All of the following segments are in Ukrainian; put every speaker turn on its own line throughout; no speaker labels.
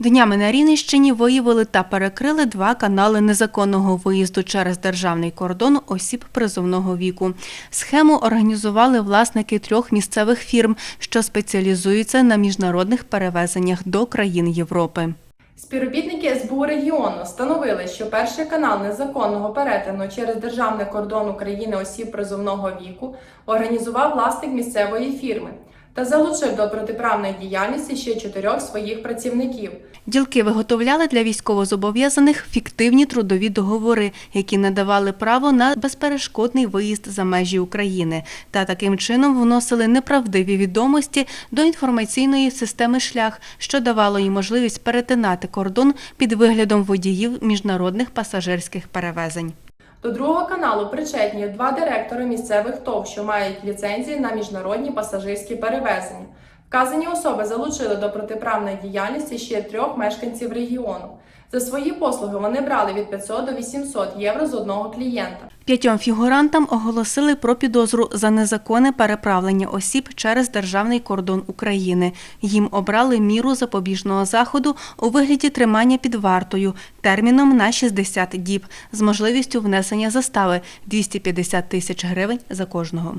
Днями на Рівненщині виявили та перекрили два канали незаконного виїзду через державний кордон осіб призовного віку. Схему організували власники трьох місцевих фірм, що спеціалізуються на міжнародних перевезеннях до країн Європи.
Співробітники СБУ регіону встановили, що перший канал незаконного перетину через державний кордон України осіб призовного віку організував власник місцевої фірми та залучив до протиправної діяльності ще чотирьох своїх працівників.
Ділки виготовляли для військовозобов'язаних фіктивні трудові договори, які надавали право на безперешкодний виїзд за межі України, та таким чином вносили неправдиві відомості до інформаційної системи шлях, що давало їм можливість перетинати кордон під виглядом водіїв міжнародних пасажирських перевезень.
До другого каналу причетні два директори місцевих ТОВ, що мають ліцензії на міжнародні пасажирські перевезення. Вказані особи залучили до протиправної діяльності ще трьох мешканців регіону. За свої послуги вони брали від 500 до 800 євро з одного клієнта.
П'ятьом фігурантам оголосили про підозру за незаконне переправлення осіб через державний кордон України. Їм обрали міру запобіжного заходу у вигляді тримання під вартою терміном на 60 діб з можливістю внесення застави 250 тисяч гривень за кожного.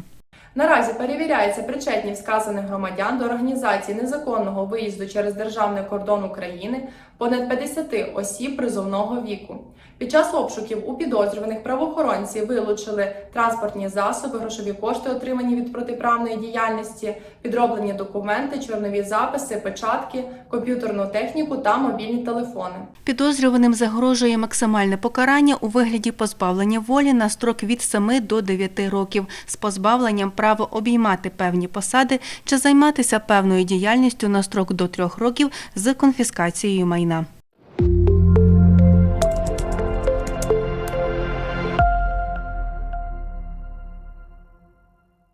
Наразі перевіряється причетність вказаних громадян до організації незаконного виїзду через державний кордон України понад 50 осіб призовного віку. Під час обшуків у підозрюваних правоохоронці вилучили транспортні засоби, грошові кошти, отримані від протиправної діяльності, підроблені документи, чорнові записи, печатки, комп'ютерну техніку та мобільні телефони.
Підозрюваним загрожує максимальне покарання у вигляді позбавлення волі на строк від 7 до 9 років з позбавленням права обіймати певні посади чи займатися певною діяльністю на строк до трьох років з конфіскацією майна.